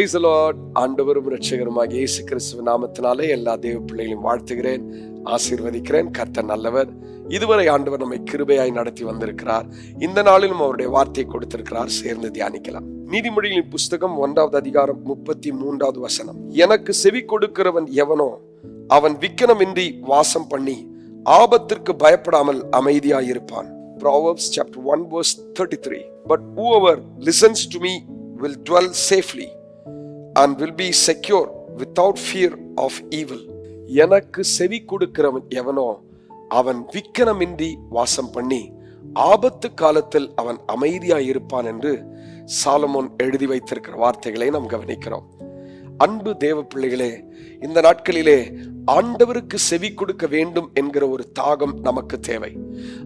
Price Lord ஆண்டவரும் ரட்சகருமாக இயேசு கிறிஸ்துவ நாமத்தினாலே எல்லா தேவ பிள்ளைகளையும் வாழ்த்துகிறேன் ஆசீர்வதிக்கிறேன். கர்த்தர் நல்லவர். இதுவரை ஆண்டவர் நம்மை கிருபையாய் நடத்தி வந்திருக்கிறார். இந்த நாளிலும் அவருடைய வார்த்தையை கொடுத்திருக்கிறார். சேர்ந்து தியானிக்கலாம். நீதிமொழிகளின் புஸ்தகம் ஒன்றாவது அதிகாரம் முப்பத்தி மூன்றாவது வசனம். எனக்கு செவி கொடுக்கிறவன் எவனோ அவன் விக்கனமின்றி வாசம் பண்ணி ஆபத்திற்கு பயப்படாமல் அமைதியாயிருப்பான். Proverbs chapter 1 verse 33 But whoever listens to me will dwell safely. And will be secure without fear of evil எனக்கு செவி கொடுக்கிறவன் எவனோ அவன் விக்கனமின்றி வாசம் பண்ணி ஆபத்து காலத்தில் அவன் அமைதியாய் இருப்பான் என்று சாலமோன் எழுதி வைத்திருக்கிற வார்த்தைகளை நாம் கவனிக்கிறோம். அன்பு தேவ பிள்ளைகளே இந்த நாட்களிலே ஆண்டவருக்கு செவி கொடுக்க வேண்டும் என்கிற ஒரு தாகம் நமக்கு தேவை.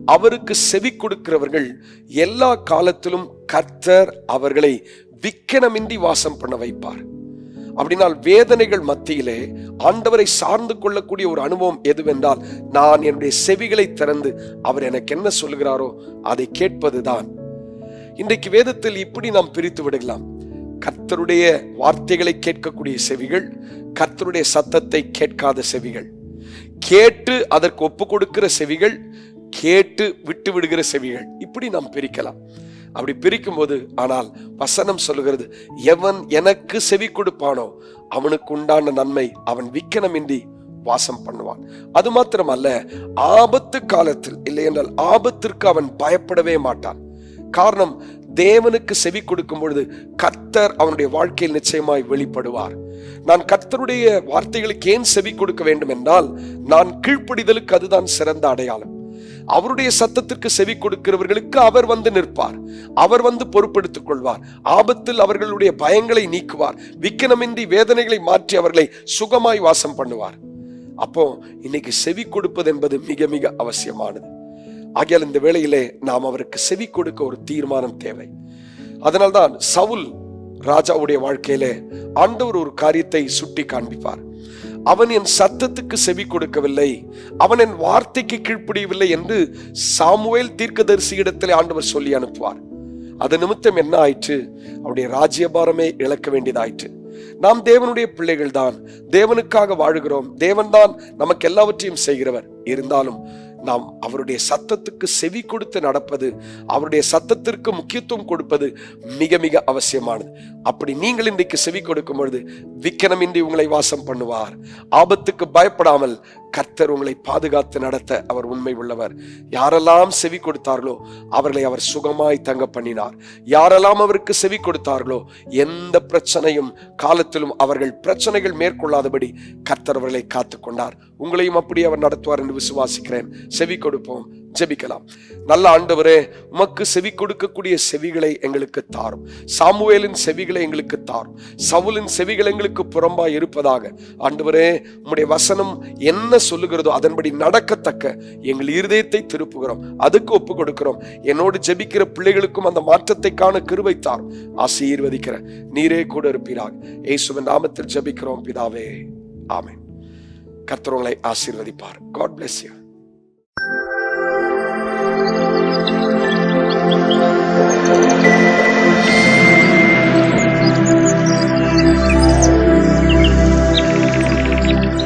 அவருக்கு செவி கொடுக்கிறவர்கள் எல்லா காலத்திலும் கர்த்தர் அவர்களை விக்கனமின்றி வாசம் பண்ண வைப்பார். அப்படினால் வேதனைகள் மத்தியிலே ஆண்டவரை சார்ந்து கொள்ளக்கூடிய ஒரு அனுபவம் எதுவென்றால் நான் என்னுடைய செவிகளை திறந்து அவர் எனக்கு என்ன சொல்லுகிறாரோ அதை கேட்பதுதான். இன்றைக்கு வேதத்தில் இப்படி நாம் பிரித்து விடலாம். கர்த்தருடைய வார்த்தைகளை கேட்கக்கூடிய செவிகள் கர்த்தருடைய சத்தத்தை கேட்காத செவிகள். கேட்டு அதற்கு ஒப்பு கொடுக்கிற செவிகள் கேட்டு விட்டு விடுகிற செவிகள். இப்படி நாம் பிரிக்கலாம். அப்படி பிரிக்கும் போது ஆனால் வசனம் சொல்லுகிறது எவன் எனக்கு செவி கொடுப்பானோ அவனுக்கு உண்டான நன்மை அவன் விக்கனமின்றி வாசம் பண்ணுவான். அது மாத்திரமல்ல ஆபத்து காலத்தில் இல்லை என்றால் ஆபத்திற்கு அவன் பயப்படவே மாட்டான். காரணம் தேவனுக்கு செவி கொடுக்கும் பொழுது கர்த்தர் அவனுடைய வாழ்க்கையில் நிச்சயமாய் வெளிப்படுவார். நான் கர்த்தருடைய வார்த்தைகளுக்கு ஏன் செவி கொடுக்க வேண்டும் என்றால் நான் கீழ்ப்படிதலுக்கு அதுதான் சிறந்த அடையாளம். அவருடைய சத்தத்திற்கு செவி கொடுக்கிறவர்களுக்கு அவர் வந்து நிற்பார். அவர் வந்து பொறுப்பெடுத்துக் கொள்வார். ஆபத்தில் அவர்களுடைய பயங்களை நீக்குவார். விக்கனமின்றி வேதனைகளை மாற்றி அவர்களை சுகமாய் வாசம் பண்ணுவார். அப்போ இன்னைக்கு செவி கொடுப்பது என்பது மிக மிக அவசியமானது. ஆகியால் இந்த வேளையிலே நாம் அவருக்கு செவி கொடுக்க ஒரு தீர்மானம் தேவை. அதனால்தான் சவுல் ராஜாவுடைய வாழ்க்கையிலே ஆண்டவர் ஒரு காரியத்தை சுட்டி காண்பிப்பார் அவன் என் சத்தத்துக்கு செவி கொடுக்கவில்லை. அவன் என் வார்த்தைக்கு கீழ்ப்படியவில்லை என்று சாமுவேல் தீர்க்கதரிசி இடத்திலே ஆண்டவர் சொல்லி அனுப்புவார். அது நிமித்தம் என்ன ஆயிற்று? அவருடைய ராஜ்யபாரமே இழக்க வேண்டியதாயிற்று. நாம் தேவனுடைய பிள்ளைகள் தான் தேவனுக்காக வாழுகிறோம். தேவன்தான் நமக்கு எல்லாவற்றையும் செய்கிறவர். இருந்தாலும் நாம் அவருடைய சத்தத்துக்கு செவி கொடுத்து நடப்பது அவருடைய சத்தத்திற்கு முக்கியத்துவம் கொடுப்பது மிக மிக அவசியமானது. அப்படி நீங்கள் இன்றைக்கு செவி கொடுக்கும் பொழுது விக்கனமின்றி உங்களை வாசம் பண்ணுவார். ஆபத்துக்கு பயப்படாமல் கர்த்தர் உங்களை பாதுகாத்து நடத்த அவர் உண்மை உள்ளவர். யாரெல்லாம் செவி கொடுத்தார்களோ அவர்களை அவர் சுகமாய் தங்க பண்ணினார். யாரெல்லாம் அவருக்கு செவி கொடுத்தார்களோ எந்த பிரச்சனையும் காலத்திலும் அவர்கள் பிரச்சனைகள் மேற்கொள்ளாதபடி கர்த்தர் அவர்களை காத்து கொண்டார் உங்களையும் அப்படி அவர் நடத்துவார் என்று விசுவாசிக்கிறேன். செவி கொடுப்போம். ஜெபிக்கலாம். நல்ல ஆண்டவரே உமக்கு செவி கொடுக்கக்கூடிய செவிகளை எங்களுக்கு தாரும். சாமுவேலின் செவிகளை எங்களுக்கு தாரும். சவுலின் செவிகள் எங்களுக்கு புறம்பாய் இருப்பதாக. ஆண்டவரே உம்முடைய வசனம் என்ன சொல்லுகிறதோ அதன்படி நடக்கத்தக்க எங்கள் இருதயத்தை திருப்புகிறோம். அதுக்கு ஒப்பு கொடுக்கிறோம். என்னோடு ஜெபிக்கிற பிள்ளைகளுக்கும் அந்த மாற்றத்தை காண கிருவை தாரும். ஆசீர்வதிக்கிற நீரே கூட இருப்பீராக. இயேசுவின் நாமத்தில் ஜெபிக்கிறோம் பிதாவே. ஆமென். கர்த்தர் ஆசீர்வதிப்பார். God bless you Música